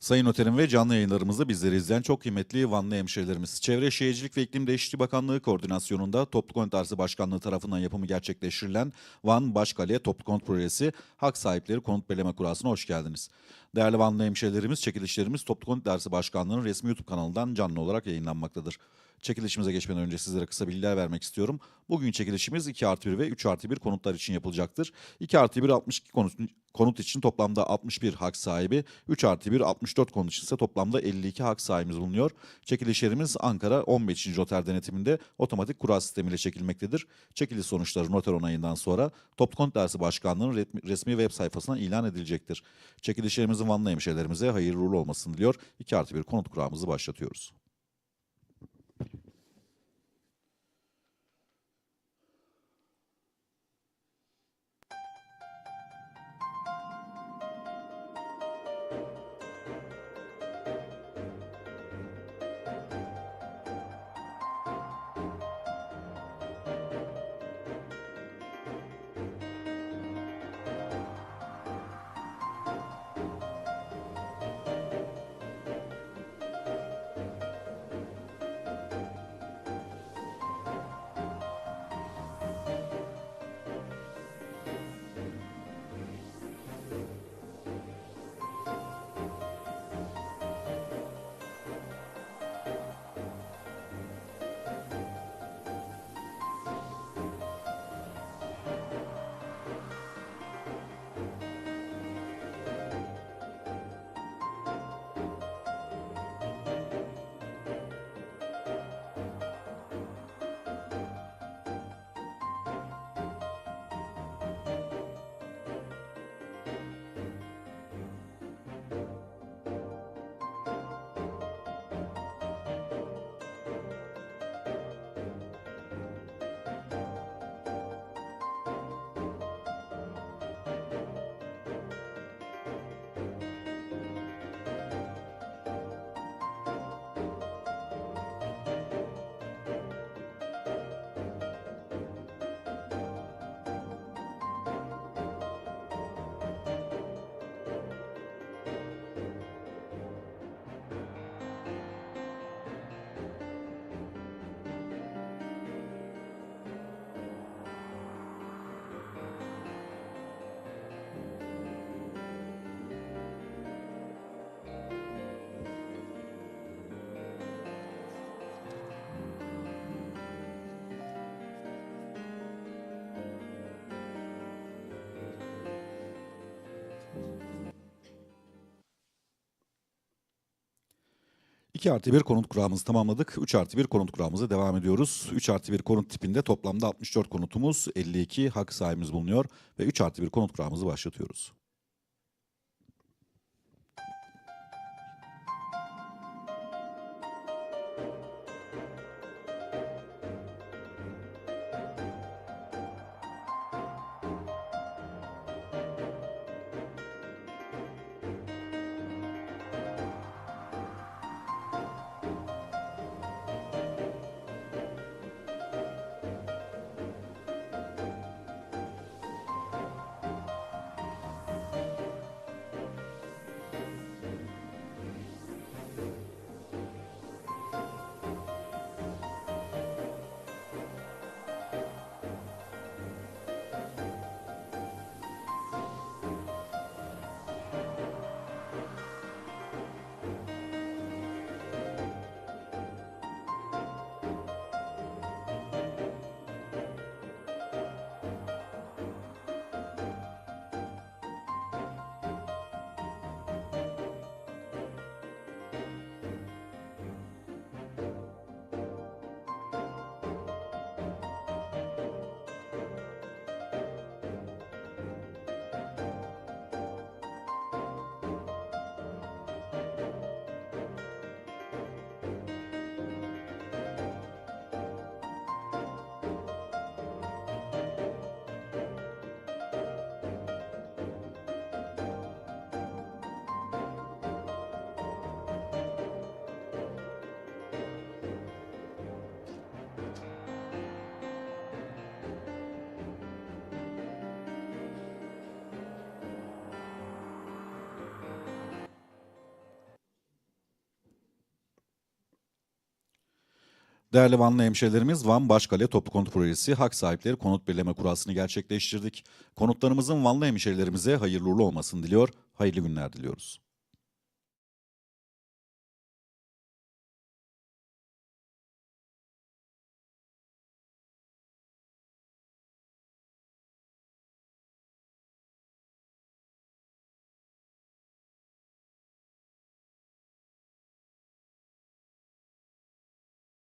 Sayın Noterim ve canlı yayınlarımızda bizleri izleyen çok kıymetli Vanlı hemşehrilerimiz. Çevre Şehircilik ve İklim Değişikliği Bakanlığı koordinasyonunda Toplu Konut Arzı Başkanlığı tarafından yapımı gerçekleştirilen Van Başkale Toplu Konut Projesi Hak Sahipleri Konut Belirleme Kurası'na hoş geldiniz. Değerli Vanlı hemşehrilerimiz, çekilişlerimiz Toplu Konut Arzı Başkanlığı'nın resmi YouTube kanalından canlı olarak yayınlanmaktadır. Çekilişimize geçmeden önce sizlere kısa bilgiler vermek istiyorum. Bugün çekilişimiz 2 artı 1 ve 3 artı 1 konutlar için yapılacaktır. 2 artı 1 62 konut, konut için toplamda 61 hak sahibi, 3 artı 1 64 konut için ise toplamda 52 hak sahibimiz bulunuyor. Çekilişlerimiz Ankara 15. Noter denetiminde otomatik kura sistemiyle çekilmektedir. Çekiliş sonuçları noter onayından sonra Toplu Konut Dersi Başkanlığı'nın resmi, web sayfasından ilan edilecektir. Çekilişlerimizin Vanlı hemşehrilerimize hayırlı uğurlu olmasını diliyor. 2 artı 1 konut kuramızı başlatıyoruz. İki artı bir konut kuramızı tamamladık. 3 artı bir konut kuramıza devam ediyoruz. 3 artı bir konut tipinde toplamda 64 konutumuz, 52 hak sahibimiz bulunuyor ve 3 artı bir konut kuramızı başlatıyoruz. Değerli Vanlı hemşehrilerimiz Van Başkale Toplu Konut Projesi hak sahipleri konut belirleme kurasını gerçekleştirdik. Konutlarımızın Vanlı hemşehrilerimize hayırlı uğurlu olmasını diliyor, hayırlı günler diliyoruz.